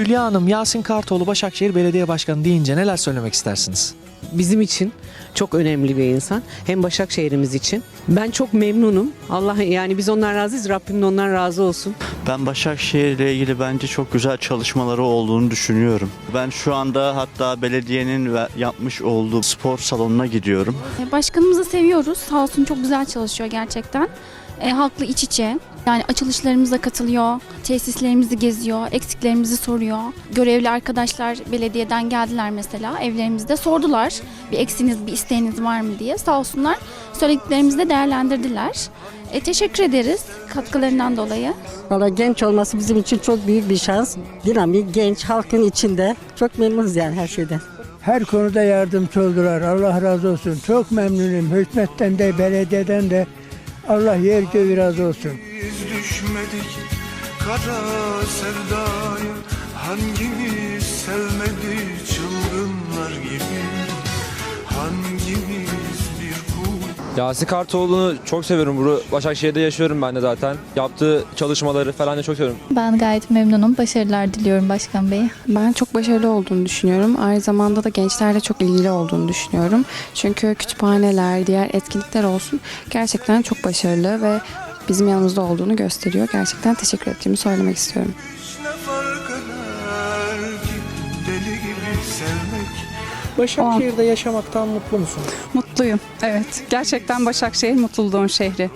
Hülya Hanım, Yasin Kartoğlu Başakşehir Belediye Başkanı deyince neler söylemek istersiniz? bizim için çok önemli bir insan. Hem Başakşehir'imiz için. Ben çok memnunum. Allah yani biz ondan razıyız. Rabbim de ondan razı olsun. Ben Başakşehir ile ilgili bence çok güzel çalışmaları olduğunu düşünüyorum. Ben şu anda hatta belediyenin ve- yapmış olduğu spor salonuna gidiyorum. Başkanımızı seviyoruz. Sağ olsun çok güzel çalışıyor gerçekten. E, halkla iç içe. Yani açılışlarımıza katılıyor, tesislerimizi geziyor, eksiklerimizi soruyor. Görevli arkadaşlar belediyeden geldiler mesela evlerimizde sordular. Bir eksiğiniz, bir isteğiniz var mı diye. Sağ olsunlar söylediklerimizi de değerlendirdiler. E, teşekkür ederiz katkılarından dolayı. Valla genç olması bizim için çok büyük bir şans. Dinamik, genç, halkın içinde. Çok memnunuz yani her şeyden. Her konuda yardımcı oldular. Allah razı olsun. Çok memnunum. Hükümetten de belediyeden de Allah yer göğü razı olsun. Biz düşmedik kara sevdaya Hangimiz sevmedi çılgınlar kul Yasin Kartoğlu'nu çok seviyorum. Bunu Başakşehir'de yaşıyorum ben de zaten. Yaptığı çalışmaları falan da çok seviyorum. Ben gayet memnunum. Başarılar diliyorum Başkan Bey. Ben çok başarılı olduğunu düşünüyorum. Aynı zamanda da gençlerle çok ilgili olduğunu düşünüyorum. Çünkü kütüphaneler, diğer etkinlikler olsun gerçekten çok başarılı ve bizim yanımızda olduğunu gösteriyor. Gerçekten teşekkür ettiğimi söylemek istiyorum. Deli gibi sevmek Başakşehir'de yaşamaktan mutlu musunuz? Mutluyum. Evet. Gerçekten Başakşehir mutluluğun şehri.